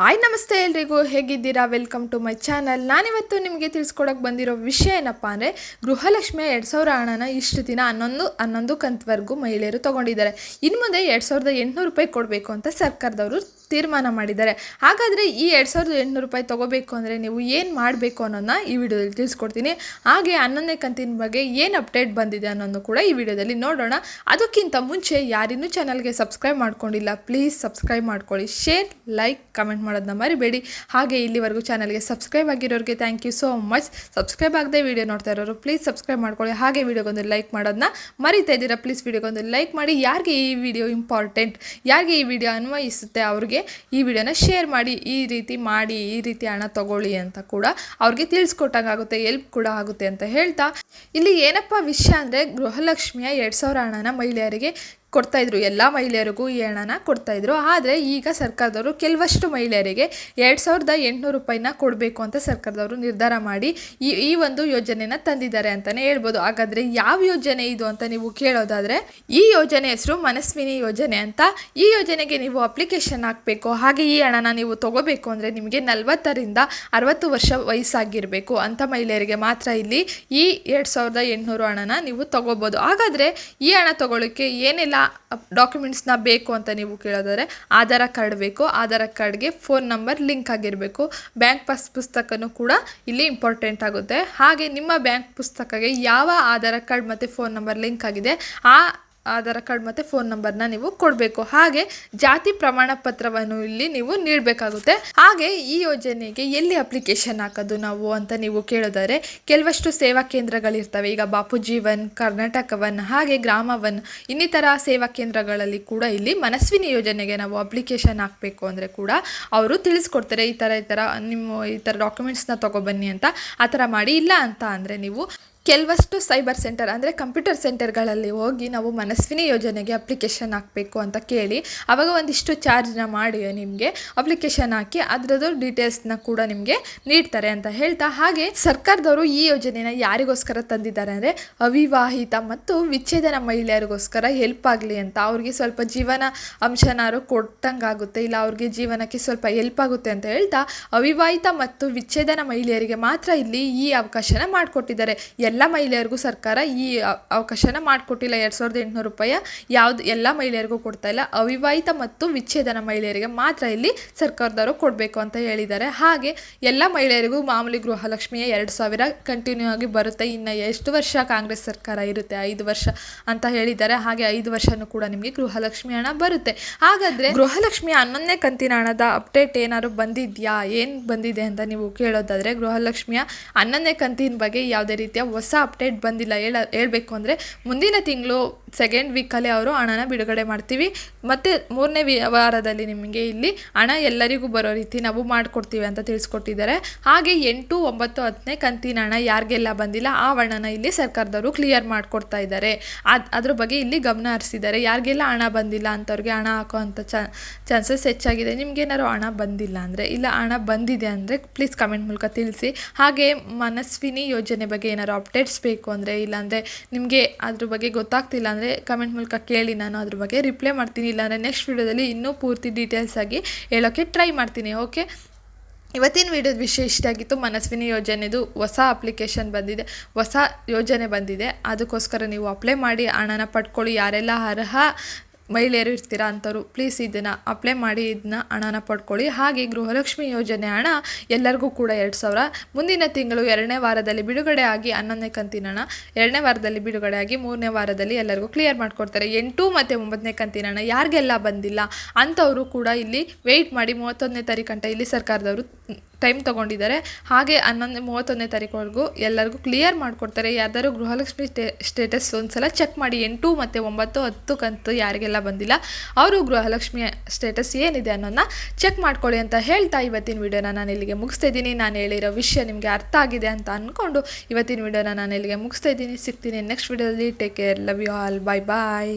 Hi ನಮಸ್ತೆ ಎಲ್ರಿಗೂ ಹೇಗಿದ್ದೀರಾ? ವೆಲ್ಕಮ್ ಟು ಮೈ ಚಾನಲ್ ನಾನಿವತ್ತು ನಿಮಗೆ ತಿಳಿಸ್ಕೊಡಕ್ಕೆ ಬಂದಿರೋ ವಿಷಯ ಏನಪ್ಪ ಅಂದರೆ ಗೃಹಲಕ್ಷ್ಮಿ ಎರಡು ಸಾವಿರ ಹಣನ ಇಷ್ಟು ದಿನ ಹನ್ನೊಂದು ಹನ್ನೊಂದು ಕಂತ್ವರೆಗೂ ಮಹಿಳೆಯರು ತೊಗೊಂಡಿದ್ದಾರೆ. ಇನ್ನು ಮುಂದೆ ಎರಡು ಸಾವಿರದ ಎಂಟುನೂರು ರೂಪಾಯಿ ಕೊಡಬೇಕು ಅಂತ ಸರ್ಕಾರದವರು ತೀರ್ಮಾನ ಮಾಡಿದ್ದಾರೆ. ಹಾಗಾದರೆ ಈ ಎರಡು ಸಾವಿರದ ಎಂಟುನೂರು ರೂಪಾಯಿ ತೊಗೋಬೇಕು ಅಂದರೆ ನೀವು ಏನು ಮಾಡಬೇಕು ಅನ್ನೋದನ್ನ ಈ ವಿಡಿಯೋದಲ್ಲಿ ತಿಳಿಸ್ಕೊಡ್ತೀನಿ. ಹಾಗೆ ಹನ್ನೊಂದನೇ ಕಂತಿನ ಬಗ್ಗೆ ಏನು ಅಪ್ಡೇಟ್ ಬಂದಿದೆ ಅನ್ನೋದು ಕೂಡ ಈ ವಿಡಿಯೋದಲ್ಲಿ ನೋಡೋಣ. ಅದಕ್ಕಿಂತ ಮುಂಚೆ ಯಾರಿನ್ನೂ ಚಾನಲ್ಗೆ ಸಬ್ಸ್ಕ್ರೈಬ್ ಮಾಡ್ಕೊಂಡಿಲ್ಲ, ಪ್ಲೀಸ್ ಸಬ್ಸ್ಕ್ರೈಬ್ ಮಾಡ್ಕೊಳ್ಳಿ. ಶೇರ್, ಲೈಕ್, ಕಮೆಂಟ್ ಮಾಡೋದನ್ನ ಮರಿಬೇಡಿ. ಹಾಗೆ ಇಲ್ಲಿವರೆಗೂ ಚಾನಲ್ಗೆ subscribe ಆಗಿರೋರಿಗೆ thank you so much subscribe ಆಗದೆ ವಿಡಿಯೋ ನೋಡ್ತಾ ಇರೋರು ಪ್ಲೀಸ್ ಸಬ್ಸ್ಕ್ರೈಬ್ ಮಾಡ್ಕೊಳ್ಳಿ. ಹಾಗೆ ವಿಡಿಯೋಗೊಂದು ಲೈಕ್ ಮಾಡೋದನ್ನ ಮರಿತಾ ಇದ್ದೀರಾ ಪ್ಲೀಸ್ ವಿಡಿಯೋಗೊಂದು ಲೈಕ್ ಮಾಡಿ. ಯಾರಿಗೆ ಈ ವಿಡಿಯೋ ಇಂಪಾರ್ಟೆಂಟ್, ಯಾರಿಗೆ ಈ ವಿಡಿಯೋ ಅನ್ವಯಿಸುತ್ತೆ ಅವ್ರಿಗೆ ಈ ವಿಡಿಯೋನ ಶೇರ್ ಮಾಡಿ, ಈ ರೀತಿ ಮಾಡಿ, ಈ ರೀತಿ ಹಣ ತಗೊಳ್ಳಿ ಅಂತ ಕೂಡ ಅವ್ರಿಗೆ ತಿಳಿಸ್ಕೊಟ್ಟಂಗಾಗುತ್ತೆ ಎಲ್ಪ್ ಕೂಡ ಆಗುತ್ತೆ ಅಂತ ಹೇಳ್ತಾ. ಇಲ್ಲಿ ಏನಪ್ಪ ವಿಷಯ ಅಂದರೆ ಗೃಹಲಕ್ಷ್ಮಿಯ ಎರಡು ಸಾವಿರ ಹಣನ ಮಹಿಳೆಯರಿಗೆ ಕೊಡ್ತಾ ಇದ್ರು ಎಲ್ಲ ಮಹಿಳೆಯರಿಗೂ ಈ ಹಣನ ಕೊಡ್ತಾ ಇದ್ರು ಆದರೆ ಈಗ ಸರ್ಕಾರದವರು ಕೆಲವಷ್ಟು ಮಹಿಳೆಯರಿಗೆ ಎರಡು ಸಾವಿರದ ಎಂಟುನೂರು ರೂಪಾಯಿನ ಕೊಡಬೇಕು ಅಂತ ಸರ್ಕಾರದವರು ನಿರ್ಧಾರ ಮಾಡಿ ಈ ಈ ಒಂದು ಯೋಜನೆನ ತಂದಿದ್ದಾರೆ ಅಂತಲೇ ಹೇಳ್ಬೋದು. ಹಾಗಾದರೆ ಯಾವ ಯೋಜನೆ ಇದು ಅಂತ ನೀವು ಕೇಳೋದಾದರೆ, ಈ ಯೋಜನೆ ಹೆಸರು ಮನಸ್ವಿನಿ ಯೋಜನೆ ಅಂತ. ಈ ಯೋಜನೆಗೆ ನೀವು ಅಪ್ಲಿಕೇಶನ್ ಹಾಕಬೇಕು, ಹಾಗೆ ಈ ಹಣನ ನೀವು ತಗೋಬೇಕು ಅಂದರೆ ನಿಮಗೆ ನಲವತ್ತರಿಂದ ಅರವತ್ತು ವರ್ಷ ವಯಸ್ಸಾಗಿರಬೇಕು ಅಂಥ ಮಹಿಳೆಯರಿಗೆ ಮಾತ್ರ ಇಲ್ಲಿ ಈ ಎರಡು ಸಾವಿರದ ಎಂಟುನೂರು ಹಣನ ನೀವು ತಗೋಬೋದು. ಹಾಗಾದರೆ ಈ ಹಣ ತಗೊಳ್ಳೋಕ್ಕೆ ಏನೆಲ್ಲ ಡಾಕ್ಯುಮೆಂಟ್ಸ್ನ ಬೇಕು ಅಂತ ನೀವು ಕೇಳೋದಾದರೆ ಆಧಾರ ಕಾರ್ಡ್ ಬೇಕು, ಆಧಾರ ಕಾರ್ಡ್ಗೆ ಫೋನ್ ನಂಬರ್ ಲಿಂಕ್ ಆಗಿರಬೇಕು. ಬ್ಯಾಂಕ್ ಪಾಸ್ ಪುಸ್ತಕನೂ ಕೂಡ ಇಲ್ಲಿ ಇಂಪಾರ್ಟೆಂಟ್ ಆಗುತ್ತೆ. ಹಾಗೆ ನಿಮ್ಮ ಬ್ಯಾಂಕ್ ಪುಸ್ತಕಗೆ ಯಾವ ಆಧಾರ ಕಾರ್ಡ್ ಮತ್ತು ಫೋನ್ ನಂಬರ್ ಲಿಂಕ್ ಆಗಿದೆ, ಆ ಆಧಾರ್ ಕಾರ್ಡ್ ಮತ್ತು ಫೋನ್ ನಂಬರ್ನ ನೀವು ಕೊಡಬೇಕು. ಹಾಗೆ ಜಾತಿ ಪ್ರಮಾಣ ಪತ್ರವನ್ನು ಇಲ್ಲಿ ನೀವು ನೀಡಬೇಕಾಗುತ್ತೆ. ಹಾಗೆ ಈ ಯೋಜನೆಗೆ ಎಲ್ಲಿ ಅಪ್ಲಿಕೇಶನ್ ಹಾಕೋದು ನಾವು ಅಂತ ನೀವು ಕೇಳೋದಾದ್ರೆ ಕೆಲವಷ್ಟು ಸೇವಾ ಕೇಂದ್ರಗಳಿರ್ತವೆ. ಈಗ ಬಾಪು ಜೀವನ್ ಕರ್ನಾಟಕ ವನ್ ಹಾಗೆ ಗ್ರಾಮವನ್, ಇನ್ನಿತರ ಸೇವಾ ಕೇಂದ್ರಗಳಲ್ಲಿ ಕೂಡ ಇಲ್ಲಿ ಮನಸ್ವಿನಿ ಯೋಜನೆಗೆ ನಾವು ಅಪ್ಲಿಕೇಶನ್ ಹಾಕಬೇಕು ಅಂದರೆ ಕೂಡ ಅವರು ತಿಳಿಸ್ಕೊಡ್ತಾರೆ, ಈ ಥರ ಈ ಥರ ನಿಮ್ಮ, ಈ ಥರ ಡಾಕ್ಯುಮೆಂಟ್ಸ್ನ ತೊಗೊಬನ್ನಿ ಅಂತ. ಆ ಥರ ಮಾಡಿ ಇಲ್ಲ ಅಂತ ಅಂದರೆ ನೀವು ಕೆಲವಷ್ಟು ಸೈಬರ್ ಸೆಂಟರ್ ಅಂದರೆ ಕಂಪ್ಯೂಟರ್ ಸೆಂಟರ್ಗಳಲ್ಲಿ ಹೋಗಿ ನಾವು ಮನಸ್ವಿನಿ ಯೋಜನೆಗೆ ಅಪ್ಲಿಕೇಶನ್ ಹಾಕಬೇಕು ಅಂತ ಕೇಳಿ ಆವಾಗ ಒಂದಿಷ್ಟು ಚಾರ್ಜ್ನ ಮಾಡಿ ನಿಮಗೆ ಅಪ್ಲಿಕೇಶನ್ ಹಾಕಿ ಅದರದ್ದು ಡೀಟೇಲ್ಸ್ನ ಕೂಡ ನಿಮಗೆ ನೀಡ್ತಾರೆ ಅಂತ ಹೇಳ್ತಾ ಹಾಗೆ ಸರ್ಕಾರದವರು ಈ ಯೋಜನೆನ ಯಾರಿಗೋಸ್ಕರ ತಂದಿದ್ದಾರೆ ಅಂದರೆ ಅವಿವಾಹಿತ ಮತ್ತು ವಿಚ್ಛೇದನ ಮಹಿಳೆಯರಿಗೋಸ್ಕರ ಹೆಲ್ಪ್ ಆಗಲಿ ಅಂತ. ಅವ್ರಿಗೆ ಸ್ವಲ್ಪ ಜೀವನ ಅಂಶನಾರು ಕೊಟ್ಟಂಗಾಗುತ್ತೆ ಇಲ್ಲ ಅವ್ರಿಗೆ ಜೀವನಕ್ಕೆ ಸ್ವಲ್ಪ ಹೆಲ್ಪ್ ಆಗುತ್ತೆ ಅಂತ ಹೇಳ್ತಾ ಅವಿವಾಹಿತ ಮತ್ತು ವಿಚ್ಛೇದನ ಮಹಿಳೆಯರಿಗೆ ಮಾತ್ರ ಇಲ್ಲಿ ಈ ಅವಕಾಶನ ಮಾಡಿಕೊಟ್ಟಿದ್ದಾರೆ. ಎಲ್ಲ ಮಹಿಳೆಯರಿಗೂ ಸರ್ಕಾರ ಈ ಅವಕಾಶನ ಮಾಡಿಕೊಟ್ಟಿಲ್ಲ. ಎರಡು ಸಾವಿರದ ಎಂಟುನೂರು ರೂಪಾಯಿ ಯಾವುದು, ಎಲ್ಲ ಮಹಿಳೆಯರಿಗೂ ಕೊಡ್ತಾ ಇಲ್ಲ. ಅವಿವಾಹಿತ ಮತ್ತು ವಿಚ್ಛೇದನ ಮಹಿಳೆಯರಿಗೆ ಮಾತ್ರ ಇಲ್ಲಿ ಸರ್ಕಾರದವರು ಕೊಡಬೇಕು ಅಂತ ಹೇಳಿದ್ದಾರೆ. ಹಾಗೆ ಎಲ್ಲ ಮಹಿಳೆಯರಿಗೂ ಮಾಮೂಲಿ ಗೃಹಲಕ್ಷ್ಮಿಯ ಎರಡು ಸಾವಿರ ಕಂಟಿನ್ಯೂ ಆಗಿ ಬರುತ್ತೆ. ಇನ್ನು ಎಷ್ಟು ವರ್ಷ ಕಾಂಗ್ರೆಸ್ ಸರ್ಕಾರ ಇರುತ್ತೆ? ಐದು ವರ್ಷ ಅಂತ ಹೇಳಿದ್ದಾರೆ. ಹಾಗೆ ಐದು ವರ್ಷನೂ ಕೂಡ ನಿಮಗೆ ಗೃಹಲಕ್ಷ್ಮಿ ಹಣ ಬರುತ್ತೆ. ಹಾಗಾದರೆ ಗೃಹಲಕ್ಷ್ಮಿ ಹನ್ನೊಂದನೇ ಕಂತಿನ ಹಣದ ಅಪ್ಡೇಟ್ ಏನಾದ್ರು ಬಂದಿದೆಯಾ? ಏನು ಬಂದಿದೆ ಅಂತ ನೀವು ಕೇಳೋದಾದರೆ ಗೃಹಲಕ್ಷ್ಮಿಯ ಹನ್ನೊಂದನೇ ಕಂತಿನ ಬಗ್ಗೆ ಯಾವುದೇ ರೀತಿಯ ಹೊಸ ಅಪ್ಡೇಟ್ ಬಂದಿಲ್ಲ. ಹೇಳ, ಹೇಳಬೇಕು ಅಂದರೆ ಮುಂದಿನ ತಿಂಗಳು ಸೆಕೆಂಡ್ ವೀಕಲ್ಲಿ ಅವರು ಹಣನ ಬಿಡುಗಡೆ ಮಾಡ್ತೀವಿ. ಮತ್ತು ಮೂರನೇ ವಾರದಲ್ಲಿ ನಿಮಗೆ ಇಲ್ಲಿ ಹಣ ಎಲ್ಲರಿಗೂ ಬರೋ ರೀತಿ ನಾವು ಮಾಡಿಕೊಡ್ತೀವಿ ಅಂತ ತಿಳಿಸ್ಕೊಟ್ಟಿದ್ದಾರೆ. ಹಾಗೆ ಎಂಟು, ಒಂಬತ್ತು, ಹತ್ತನೇ ಕಂತಿನ ಹಣ ಯಾರಿಗೆಲ್ಲ ಬಂದಿಲ್ಲ, ಆ ಹಣನ ಇಲ್ಲಿ ಸರ್ಕಾರದವರು ಕ್ಲಿಯರ್ ಮಾಡಿಕೊಡ್ತಾ ಇದ್ದಾರೆ. ಅದು, ಅದ್ರ ಬಗ್ಗೆ ಇಲ್ಲಿ ಗಮನ ಹರಿಸಿದ್ದಾರೆ. ಯಾರಿಗೆಲ್ಲ ಹಣ ಬಂದಿಲ್ಲ ಅಂಥವ್ರಿಗೆ ಹಣ ಹಾಕೋ ಚಾನ್ಸಸ್ ಹೆಚ್ಚಾಗಿದೆ. ನಿಮ್ಗೇನಾದ್ರು ಹಣ ಬಂದಿಲ್ಲ ಅಂದರೆ, ಇಲ್ಲ ಹಣ ಬಂದಿದೆ ಅಂದರೆ ಪ್ಲೀಸ್ ಕಮೆಂಟ್ ಮೂಲಕ ತಿಳಿಸಿ. ಹಾಗೆ ಮನಸ್ವಿನಿ ಯೋಜನೆ ಬಗ್ಗೆ ಏನಾದ್ರು ಅಪ್ಡೇಟ್ಸ್ ಬೇಕು ಅಂದರೆ ಇಲ್ಲಾಂದರೆ ನಿಮಗೆ ಅದ್ರ ಬಗ್ಗೆ ಗೊತ್ತಾಗ್ತಿಲ್ಲ ಅಂದರೆ ಕಮೆಂಟ್ ಮೂಲಕ ಕೇಳಿ, ನಾನು ಅದ್ರ ಬಗ್ಗೆ ರಿಪ್ಲೈ ಮಾಡ್ತೀನಿ. ಇಲ್ಲಾಂದರೆ ನೆಕ್ಸ್ಟ್ ವೀಡಿಯೋದಲ್ಲಿ ಇನ್ನೂ ಪೂರ್ತಿ ಡೀಟೇಲ್ಸ್ ಆಗಿ ಹೇಳೋಕ್ಕೆ ಟ್ರೈ ಮಾಡ್ತೀನಿ ಓಕೆ ಇವತ್ತಿನ ವಿಡಿಯೋದ ಇಷ್ಟ ಆಗಿತ್ತು ಮನಸ್ವಿನಿ ಯೋಜನೆದು ಹೊಸ ಅಪ್ಲಿಕೇಶನ್ ಬಂದಿದೆ, ಹೊಸ ಯೋಜನೆ ಬಂದಿದೆ. ಅದಕ್ಕೋಸ್ಕರ ನೀವು ಅಪ್ಲೈ ಮಾಡಿ, ಹಣನ ಪಡ್ಕೊಳ್ಳಿ. ಯಾರೆಲ್ಲ ಅರ್ಹ ಮಹಿಳೆಯರು ಇರ್ತೀರಾ ಅಂಥವ್ರು ಪ್ಲೀಸ್ ಇದನ್ನು ಅಪ್ಲೈ ಮಾಡಿ, ಇದನ್ನ ಹಣನ ಪಡ್ಕೊಳ್ಳಿ. ಹಾಗೆ ಗೃಹಲಕ್ಷ್ಮಿ ಯೋಜನೆ ಹಣ ಎಲ್ಲರಿಗೂ ಕೂಡ ಎರಡು ಸಾವಿರ. ಮುಂದಿನ ತಿಂಗಳು ಎರಡನೇ ವಾರದಲ್ಲಿ ಬಿಡುಗಡೆ ಆಗಿ ಹನ್ನೊಂದನೇ ಕಂತಿನ ಹಣ, ಎರಡನೇ ವಾರದಲ್ಲಿ ಬಿಡುಗಡೆ ಆಗಿ ಮೂರನೇ ವಾರದಲ್ಲಿ ಎಲ್ಲರಿಗೂ ಕ್ಲಿಯರ್ ಮಾಡಿಕೊಡ್ತಾರೆ. ಎಂಟು ಮತ್ತು ಒಂಬತ್ತನೇ ಕಂತಿನ ಹಣ ಯಾರಿಗೆಲ್ಲ ಬಂದಿಲ್ಲ ಅಂಥವರು ಕೂಡ ಇಲ್ಲಿ ವೆಯ್ಟ್ ಮಾಡಿ ಮೂವತ್ತೊಂದನೇ ತಾರೀಕಂಟ ಇಲ್ಲಿ ಸರ್ಕಾರದವರು ಟೈಮ್ ತೊಗೊಂಡಿದ್ದಾರೆ. ಹಾಗೆ ಹನ್ನೊಂದು, ಮೂವತ್ತೊಂದನೇ ತಾರೀಕುವರೆಗೂ ಎಲ್ಲರಿಗೂ ಕ್ಲಿಯರ್ ಮಾಡಿಕೊಡ್ತಾರೆ. ಯಾವ್ದಾದ್ರು ಗೃಹಲಕ್ಷ್ಮಿ ಸ್ಟೇ ಸ್ಟೇಟಸ್ ಒಂದ್ಸಲ ಚೆಕ್ ಮಾಡಿ ಎಂಟು ಮತ್ತು ಒಂಬತ್ತು, ಹತ್ತು ಕಂತು ಯಾರಿಗೆಲ್ಲ ಬಂದಿಲ್ಲ, ಅವರು ಗೃಹಲಕ್ಷ್ಮಿ ಸ್ಟೇಟಸ್ ಏನಿದೆ ಅನ್ನೋದನ್ನ ಚೆಕ್ ಮಾಡ್ಕೊಳ್ಳಿ ಅಂತ ಹೇಳ್ತಾ ಇವತ್ತಿನ ವಿಡಿಯೋನ ನಾನು ಇಲ್ಲಿಗೆ ಮುಗಿಸ್ತಾ ಇದ್ದೀನಿ. ನಾನು ಹೇಳಿರೋ ವಿಷಯ ನಿಮಗೆ ಅರ್ಥ ಆಗಿದೆ ಅಂತ ಅಂದ್ಕೊಂಡು ಇವತ್ತಿನ ವಿಡಿಯೋನ ನಾನು ಇಲ್ಲಿಗೆ ಮುಗಿಸ್ತಾ ಇದ್ದೀನಿ. ಸಿಗ್ತೀನಿ ನೆಕ್ಸ್ಟ್ ವಿಡಿಯೋದಲ್ಲಿ take care love you all bye bye